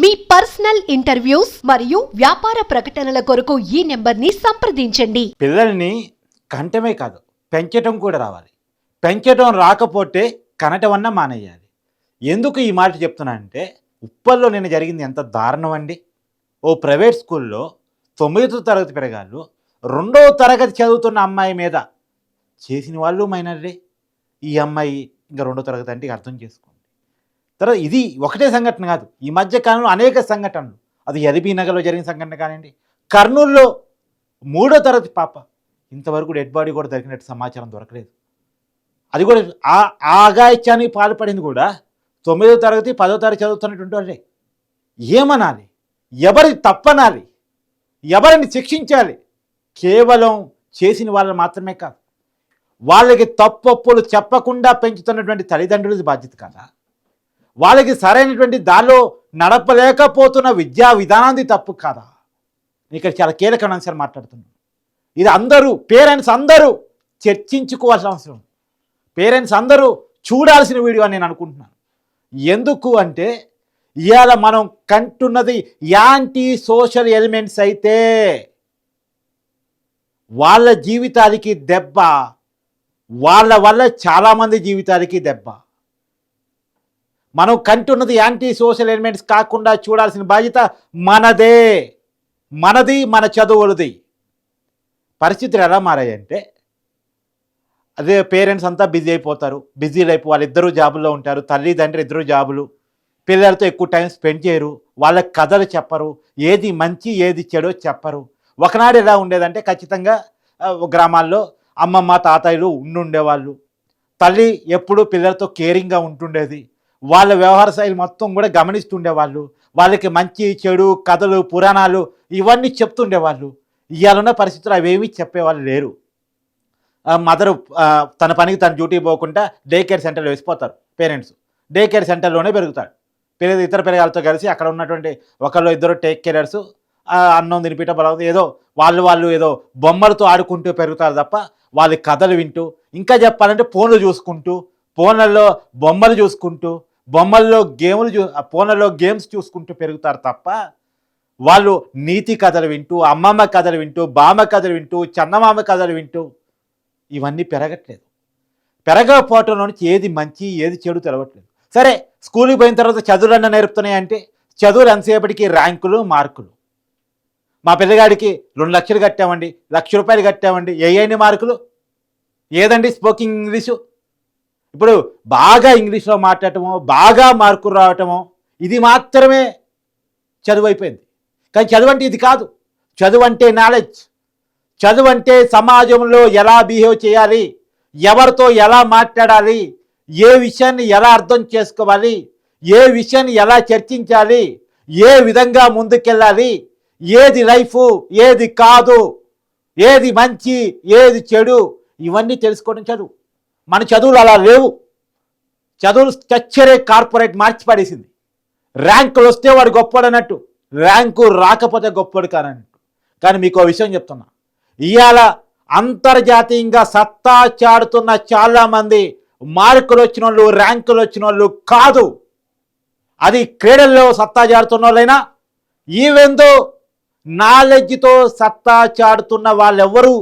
మీ personal interviews మరియు వ్యాపార ప్రకటనల కొరకు ఈ నెంబర్ని సంప్రదించండి. పిల్లల్ని కంటమే కాదు పెంచటం కూడా రావాలి. పెంచటం రాకపోతే కనటం మానేయాలి. ఎందుకు ఈ మాట చెప్తున్నానంటే ఉప్పల్లో నేను జరిగింది ఎంత దారుణం అండి ఓ ప్రైవేట్ స్కూల్లో తొమ్మిదో తరగతి పెరగాళ్ళు రెండవ తరగతి చదువుతున్న అమ్మాయి మీద చేసిన వాళ్ళు మైనర్లే. ఈ అమ్మాయి ఇంకా రెండో తరగతి అంటే అర్థం చేసుకోండి తర్వాత ఇది ఒకటే సంఘటన కాదు. ఈ మధ్య కాలంలో అనేక సంఘటనలు. అది ఎల్బీ నగర్లో జరిగిన సంఘటన కానివ్వండి కర్నూలులో మూడో తరగతి పాప. ఇంతవరకు డెడ్ బాడీ కూడా దొరికినట్టు సమాచారం దొరకలేదు. అది కూడా ఆ ఆ పాల్పడింది కూడా తొమ్మిదో తరగతి పదో తరగతి చదువుతున్నటువంటి వాళ్ళే. ఏమనాలి? ఎవరి తప్పనాలి? ఎవరిని శిక్షించాలి? కేవలం చేసిన వాళ్ళని మాత్రమే కాదు. వాళ్ళకి తప్పొప్పులు చెప్పకుండా పెంచుతున్నటువంటి తల్లిదండ్రులది బాధ్యత కదా. వాళ్ళకి సరైనటువంటి దానిలో నడపలేకపోతున్న విద్యా విధానాన్ని తప్పు కాదా? ఇక్కడ చాలా కీలకమైన అంశాలు మాట్లాడుతున్నాను ఇది అందరూ పేరెంట్స్ అందరూ చర్చించుకోవాల్సిన అవసరం. పేరెంట్స్ అందరూ చూడాల్సిన వీడియో అని నేను అనుకుంటున్నాను. ఎందుకు అంటే ఇవాళ మనం కంటున్నది యాంటీ సోషల్ ఎలిమెంట్స్ అయితే వాళ్ళ జీవితానికి దెబ్బ వాళ్ళ వల్ల చాలామంది జీవితానికి దెబ్బ. మనం కంటున్నది యాంటీ సోషల్ ఎలిమెంట్స్ కాకుండా చూడాల్సిన బాధ్యత మనదే. మనది మన చదువులది. పరిస్థితులు ఎలా మారాయంటే అదే పేరెంట్స్ అంతా బిజీ అయిపోతారు. బిజీ లైఫ్ వాళ్ళిద్దరూ జాబుల్లో ఉంటారు. తల్లిదండ్రులు ఇద్దరు జాబులు. పిల్లలతో ఎక్కువ టైం స్పెండ్ చేయరు. వాళ్ళ కథలు చెప్పరు. ఏది మంచి ఏది చెడో చెప్పరు. ఒకనాడు ఎలా ఉండేదంటే ఖచ్చితంగా గ్రామాల్లో అమ్మమ్మ తాతయ్యలు ఉండుండేవాళ్ళు. తల్లి ఎప్పుడూ పిల్లలతో కేరింగ్గా ఉంటుండేది. వాళ్ళ వ్యవహార శైలి మొత్తం కూడా గమనిస్తుండేవాళ్ళు. వాళ్ళకి మంచి చెడు కథలు పురాణాలు ఇవన్నీ చెప్తుండేవాళ్ళు. ఇవాళ పరిస్థితులు అవేమీ చెప్పేవాళ్ళు లేరు. మదరు తన పనికి తన డ్యూటీ పోకుండా డే కేర్ సెంటర్లో వేసిపోతారు పేరెంట్స్. డే కేర్ సెంటర్లోనే పెరుగుతాడు పిల్లలు ఇతర పిల్లగాలతో కలిసి అక్కడ ఉన్నటువంటి ఒకళ్ళు ఇద్దరు టేక్ కేరర్స్ అన్నం తినిపిట బలం ఏదో వాళ్ళు వాళ్ళు ఏదో బొమ్మలతో ఆడుకుంటూ పెరుగుతారు తప్ప వాళ్ళ కథలు వింటూ ఇంకా చెప్పాలంటే ఫోన్లు చూసుకుంటూ ఫోన్లలో బొమ్మలు చూసుకుంటూ బొమ్మల్లో గేములు చూ ఫోన్లలో గేమ్స్ చూసుకుంటూ పెరుగుతారు తప్ప వాళ్ళు నీతి కథలు వింటూ అమ్మమ్మ కథలు వింటూ బామ్మ కథలు వింటూ చందమామ కథలు వింటూ ఇవన్నీ పెరగట్లేదు. పెరగకపోవటంలో నుంచి ఏది మంచి ఏది చెడు తెలవట్లేదు. సరే స్కూల్కి పోయిన తర్వాత చదువులన్న నేర్పుతున్నాయి అంటే చదువులు ఎంతసేపటికి ర్యాంకులు మార్కులు. మా పిల్లగాడికి రెండు లక్షలు కట్టామండి లక్ష రూపాయలు కట్టామండి ఏ అయిన మార్కులు. ఏదండి స్పోకింగ్ ఇంగ్లీషు? ఇప్పుడు బాగా ఇంగ్లీష్లో మాట్లాడటమో బాగా మార్కులు రావటమో ఇది మాత్రమే చదువు అయిపోయింది కానీ చదువు అంటే ఇది కాదు. చదువు అంటే నాలెడ్జ్ చదువు అంటే సమాజంలో ఎలా బిహేవ్ చేయాలి ఎవరితో ఎలా మాట్లాడాలి ఏ విషయాన్ని ఎలా అర్థం చేసుకోవాలి ఏ విషయాన్ని ఎలా చర్చించాలి ఏ విధంగా ముందుకెళ్ళాలి ఏది లైఫ్ ఏది కాదు ఏది మంచి ఏది చెడు ఇవన్నీ తెలుసుకోవడం చదువు. మన చదువులు అలా లేవు. చదువులు స్ట్రక్చరే కార్పొరేట్ మార్చి పడేసింది ర్యాంకులు వస్తే వాడు గొప్పవాడు అన్నట్టు. ర్యాంకు రాకపోతే గొప్పవాడు కానట్టు కానీ మీకు విషయం చెప్తున్నా. ఇవాళ అంతర్జాతీయంగా సత్తా చాడుతున్న చాలామంది మార్కులు వచ్చిన వాళ్ళు ర్యాంకులు వచ్చిన వాళ్ళు కాదు. అది క్రీడల్లో సత్తా చాడుతున్న వాళ్ళైనా ఈవెందో నాలెడ్జ్తో సత్తా చాడుతున్న వాళ్ళెవ్వరూ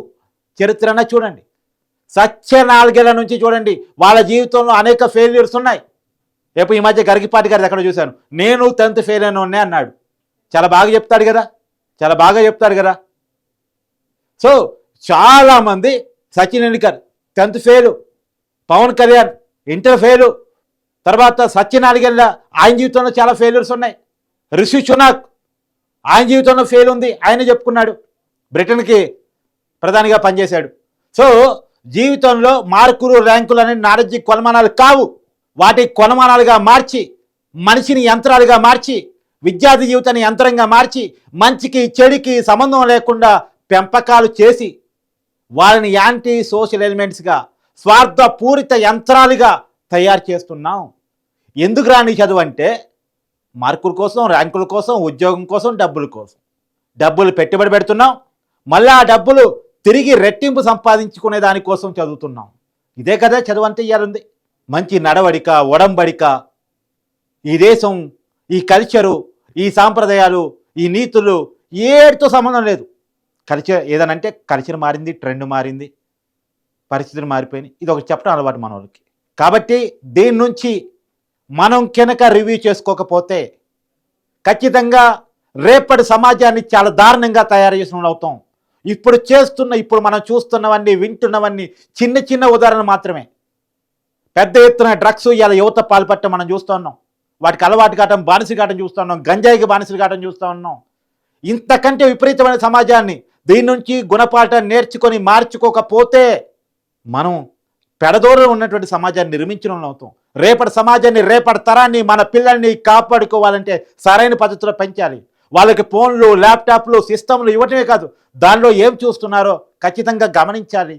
చరిత్రన చూడండి. సత్య నాలుగేళ్ళ నుంచి చూడండి వాళ్ళ జీవితంలో అనేక ఫెయిల్యూర్స్ ఉన్నాయి. రేపు ఈ మధ్య గరిగిపాటి గారి ఎక్కడ చూశాను. నేను టెన్త్ ఫెయిల్ అయిన అన్నాడు. చాలా బాగా చెప్తాడు కదా? చాలా బాగా చెప్తాడు కదా? సో చాలామంది Sachin Tendulkar tenth fail Pawan Kalyan inter fail తర్వాత సత్యనారాయణ ఆయన జీవితంలో చాలా ఫెయిల్యూర్స్ ఉన్నాయి. రిషి చునాక్ ఆయన జీవితంలో ఫెయిల్ ఉంది. ఆయన చెప్పుకున్నాడు. బ్రిటన్కి ప్రధానిగా పనిచేశాడు. సో జీవితంలో మార్కులు ర్యాంకులు అనే నాలెడ్జి కొలమానాలు కావు. వాటి కొలమానాలుగా మార్చి మనిషిని యంత్రాలుగా మార్చి విద్యార్థి జీవితాన్ని యంత్రంగా మార్చి మంచికి చెడుకి సంబంధం లేకుండా పెంపకాలు చేసి వాళ్ళని యాంటీ సోషల్ ఎలిమెంట్స్గా స్వార్థపూరిత యంత్రాలుగా తయారు చేస్తున్నాం. ఎందుకు రాని చదువు అంటే మార్కుల కోసం ర్యాంకుల కోసం ఉద్యోగం కోసం డబ్బుల కోసం. డబ్బులు పెట్టుబడి పెడుతున్నాం. మళ్ళీ ఆ డబ్బులు తిరిగి రెట్టింపు సంపాదించుకునే దానికోసం చదువుతున్నాం. ఇదే కదా చదువు అంటే ఇయ్యాలుంది. మంచి నడవడిక ఒడంబడిక ఈ దేశం ఈ కల్చరు ఈ సాంప్రదాయాలు ఈ నీతులు ఏటితో సంబంధం లేదు. కల్చర్ ఏదనంటే కల్చర్ మారింది ట్రెండ్ మారింది పరిస్థితులు మారిపోయినాయి. ఇది ఒకటి చెప్పడం అలవాటు మన వాళ్ళకి కాబట్టి దీని నుంచి మనం కనుక రివ్యూ చేసుకోకపోతే ఖచ్చితంగా రేపటి సమాజాన్ని చాలా దారుణంగా తయారు చేసిన అవుతాం. ఇప్పుడు చేస్తున్న ఇప్పుడు మనం చూస్తున్నవన్నీ వింటున్నవన్నీ చిన్న చిన్న ఉదాహరణ మాత్రమే. పెద్ద ఎత్తున డ్రగ్స్ ఇలా యువత పాల్పట్టం మనం చూస్తూ ఉన్నాం. వాటికి అలవాటు కావటం బానిసలు కావటం చూస్తూ ఉన్నాం. గంజాయికి బానిసలు కావటం చూస్తూ ఉన్నాం. ఇంతకంటే విపరీతమైన సమాజాన్ని దీని నుంచి గుణపాఠం నేర్చుకొని మార్చుకోకపోతే మనం పెడదోరలో ఉన్నటువంటి సమాజాన్ని నిర్మించడం అవుతాం. రేపటి సమాజాన్ని రేపటి తరాన్ని మన పిల్లల్ని కాపాడుకోవాలంటే సరైన పద్ధతిలో పెంచాలి. వాళ్ళకి ఫోన్లు ల్యాప్టాప్లు సిస్టమ్లు ఇవ్వటమే కాదు. దానిలో ఏం చూస్తున్నారో ఖచ్చితంగా గమనించాలి.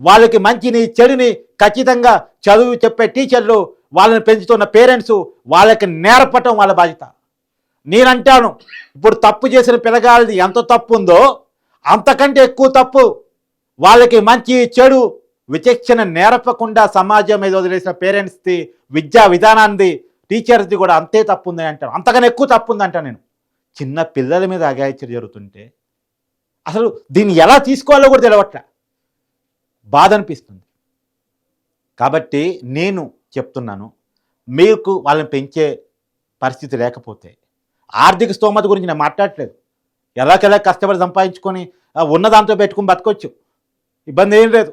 వాళ్ళకి మంచిని చెడుని ఖచ్చితంగా చదువు చెప్పే టీచర్లు వాళ్ళని పెంచుతున్న పేరెంట్స్ వాళ్ళకి నేర్పటం వాళ్ళ బాధ్యత. నేనంటాను ఇప్పుడు తప్పు చేసిన పిల్లగాళ్ళది ఎంత తప్పు ఉందో అంతకంటే ఎక్కువ తప్పు వాళ్ళకి మంచి చెడు విచక్షణ నేర్పకుండా సమాజం మీద వదిలేసిన పేరెంట్స్ది విద్యా విధానాన్ని టీచర్స్ది కూడా అంతే తప్పు ఉంది అంటాను. అంతకన్నా ఎక్కువ తప్పు ఉంది అంటాను నేను. చిన్న పిల్లల మీద అగాయిత్యం జరుగుతుంటే అసలు దీన్ని ఎలా తీసుకోవాలో కూడా తెలవట్లే. బాధ అనిపిస్తుంది కాబట్టి నేను చెప్తున్నాను మీకు వాళ్ళని పెంచే పరిస్థితి లేకపోతే ఆర్థిక స్తోమత గురించి నేను మాట్లాడట్లేదు. ఎలాకెలా కష్టపడి సంపాదించుకొని ఉన్న దాంతో పెట్టుకుని బతకొచ్చు. ఇబ్బంది ఏం లేదు.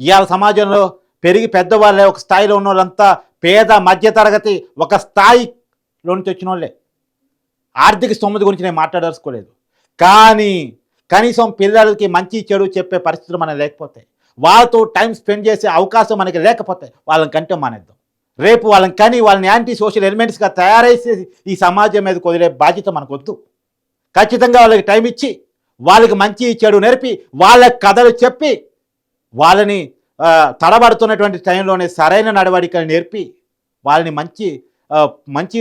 ఇవాళ సమాజంలో పెరిగి పెద్దవాళ్ళే ఒక స్థాయిలో ఉన్న వాళ్ళంతా పేద మధ్యతరగతి ఒక స్థాయిలో నుంచి వచ్చిన వాళ్ళే ఆర్థిక స్తోమత గురించి నేను మాట్లాడదలుచుకోలేదు కానీ కనీసం పిల్లలకి మంచి చెడు చెప్పే పరిస్థితులు మనకు లేకపోతే వాళ్ళతో టైం స్పెండ్ చేసే అవకాశం మనకి లేకపోతే వాళ్ళని కంటే మానేద్దాం. రేపు వాళ్ళని కానీ వాళ్ళని యాంటీ సోషల్ ఎలిమెంట్స్గా తయారైసే ఈ సమాజం మీద కుదిరే బాధ్యత మనకు వద్దు ఖచ్చితంగా వాళ్ళకి టైం ఇచ్చి వాళ్ళకి మంచి చెడు నేర్పి వాళ్ళ కథలు చెప్పి వాళ్ళని తడబడుతున్నటువంటి టైంలోనే సరైన నడవడికలు నేర్పి వాళ్ళని మంచి మంచి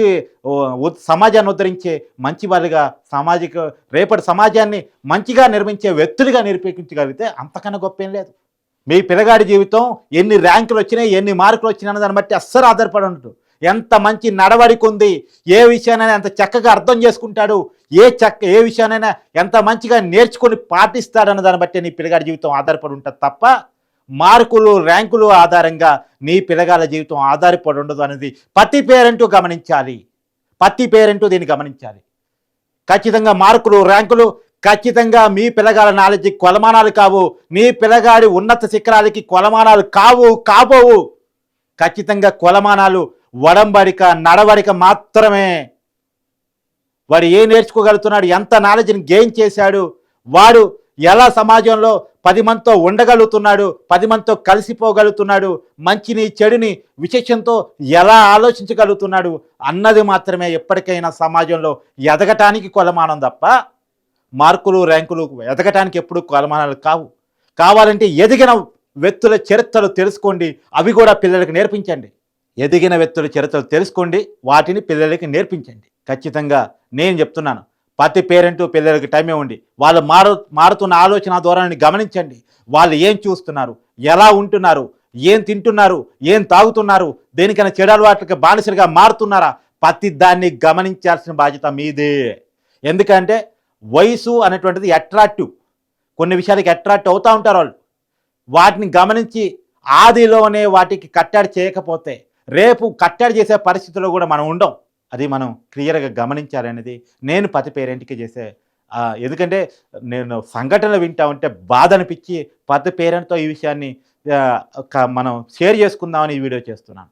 సమాజాన్ని ఉద్ధరించే మంచి వాళ్ళుగా సామాజిక రేపటి సమాజాన్ని మంచిగా నిర్మించే వ్యక్తులుగా నిరూపించగలిగితే అంతకన్నా గొప్ప ఏం లేదు. మీ పిల్లగాడి జీవితం ఎన్ని ర్యాంకులు వచ్చినాయి ఎన్ని మార్కులు వచ్చినాయి దాన్ని బట్టి అస్సలు ఆధారపడి ఉండదు. ఎంత మంచి నడవడిక ఉంది ఏ విషయానైనా ఎంత చక్కగా అర్థం చేసుకుంటాడు ఏ చక్క ఏ విషయానైనా ఎంత మంచిగా నేర్చుకొని పాటిస్తాడన్న దాన్ని బట్టి నీ పిల్లగాడి జీవితం ఆధారపడి ఉంటుంది తప్ప మార్కులు ర్యాంకులు ఆధారంగా నీ పిల్లగాళ్ళ జీవితం ఆధారపడి ఉండదు అనేది ప్రతి పేరెంటు గమనించాలి. ప్రతి పేరెంటు దీన్ని గమనించాలి. ఖచ్చితంగా మార్కులు ర్యాంకులు ఖచ్చితంగా మీ పిల్లగాళ్ళ నాలెడ్జ్ కొలమానాలు కావు. నీ పిల్లగాడి ఉన్నత శిఖరాలకి కొలమానాలు కావు కాబోవు. ఖచ్చితంగా కొలమానాలు వడంబడిక నడవడిక మాత్రమే. వాడు ఏం నేర్చుకోగలుగుతున్నాడు? ఎంత నాలెడ్జ్ని గెయిన్ చేశాడు? వాడు ఎలా సమాజంలో పది మందితో ఉండగలుగుతున్నాడు పది మందితో కలిసిపోగలుగుతున్నాడు మంచిని చెడుని విశేషంతో ఎలా ఆలోచించగలుగుతున్నాడు అన్నది మాత్రమే ఎప్పటికైనా సమాజంలో ఎదగటానికి కొలమానం తప్ప మార్కులు ర్యాంకులు ఎదగటానికి ఎప్పుడు కొలమానాలు కావు. కావాలంటే ఎదిగిన వ్యక్తుల చరిత్రలు తెలుసుకోండి అవి కూడా పిల్లలకి నేర్పించండి. ఎదిగిన వ్యక్తుల చరిత్రలు తెలుసుకోండి వాటిని పిల్లలకి నేర్పించండి. ఖచ్చితంగా నేను చెప్తున్నాను. ప్రతి పేరెంటు పిల్లలకి టైం ఇవ్వండి వాళ్ళు మారు మారుతున్న ఆలోచన ధోరణిని గమనించండి. వాళ్ళు ఏం చూస్తున్నారు? ఎలా ఉంటున్నారు? ఏం తింటున్నారు? ఏం తాగుతున్నారు? దేనికైనా చెడు అలవాట్లకి బానిసలుగా మారుతున్నారా? ప్రతి దాన్ని గమనించాల్సిన బాధ్యత మీదే. ఎందుకంటే వయసు అనేటువంటిది అట్రాక్టివ్ కొన్ని విషయాలకి అట్రాక్ట్ అవుతూ ఉంటారు వాళ్ళు. వాటిని గమనించి ఆదిలోనే వాటికి కట్టడి చేయకపోతే రేపు కట్టడి చేసే పరిస్థితిలో కూడా మనం ఉండం. అది మనం క్లియర్గా గమనించాలనేది నేను ప్రతి పేరెంట్కి చేసే ఎందుకంటే నేను సంఘటనలు వింటా ఉంటే బాధ అనిపించి ప్రతి పేరెంట్తో ఈ విషయాన్ని ఒక మనం షేర్ చేసుకుందామని ఈ వీడియో చేస్తున్నాను.